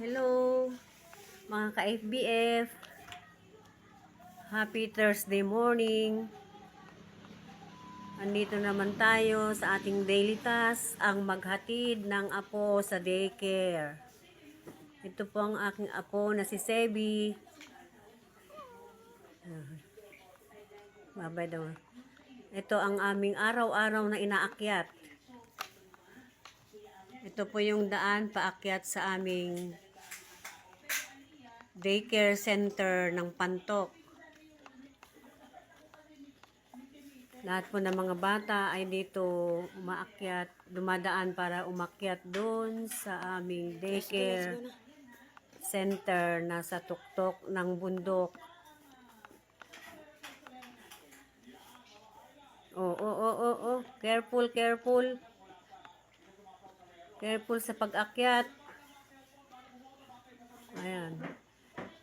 Hello, mga ka-FBF. Happy Thursday morning. Andito naman tayo sa ating daily task, ang maghatid ng apo sa daycare. Ito po ang aking apo na si Sebi. Babay daw. Ito ang aming araw-araw na inaakyat. Ito po yung daan paakyat sa aming daycare center ng Pantok. Lahat po ng mga bata ay dito umaakyat, dumadaan para umakyat doon sa aming daycare center na sa tuktok ng bundok. Oh, oh, oh, oh, oh. Careful, careful. Careful sa pag-akyat.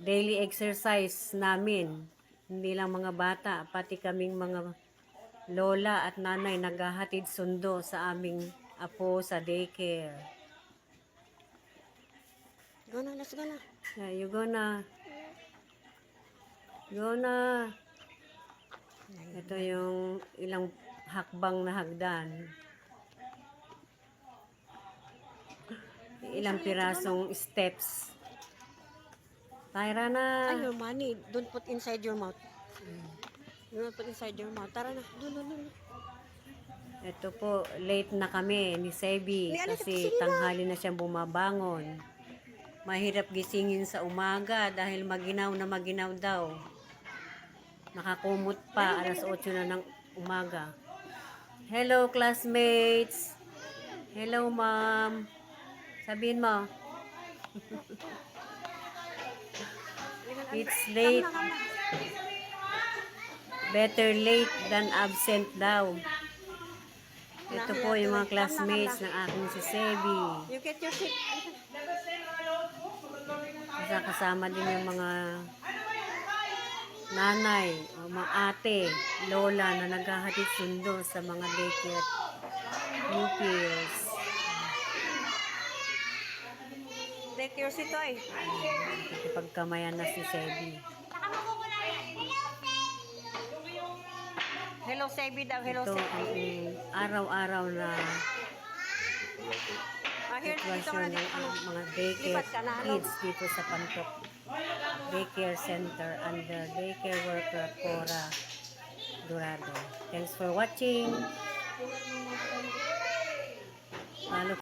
Daily exercise namin. Hindi lang mga bata, pati kaming mga lola at nanay naghahatid sundo sa aming apo sa daycare. Go na, let's go na. Yeah, you gonna Go na. Ito yung ilang hakbang na hagdan. Ilang pirasong steps. Tyra na. Ay, your money. Don't put inside your mouth. You don't put inside your mouth. Tara na. Doon, doon, doon. Ito po, late na kami ni Sebi May alis kasi na tanghali na siyang bumabangon. Mahirap gisingin sa umaga dahil maginaw na maginaw daw. Nakakumot pa, alas 8 na ng umaga. Hello classmates! Hello ma'am! Sabihin mo. It's late. Better late than absent daw. Ito po yung mga classmates ng aking si Sebi. You get your seat. Kasi kasama din yung mga nanay o mga ate, lola na naghahatid sundo sa mga daycare pupils. Take your seat, oy. Pagkamayan na si Sebi. Hello, Sebi daw. Hello, Ito Sebi. ang araw-araw na Ah, here, dito ka na. ng dito ka na. mga daycare Lipat ka na, ano? kids dito sa Pantok Daycare Center under Daycare Worker Cora Dorado. Thanks for watching. Follow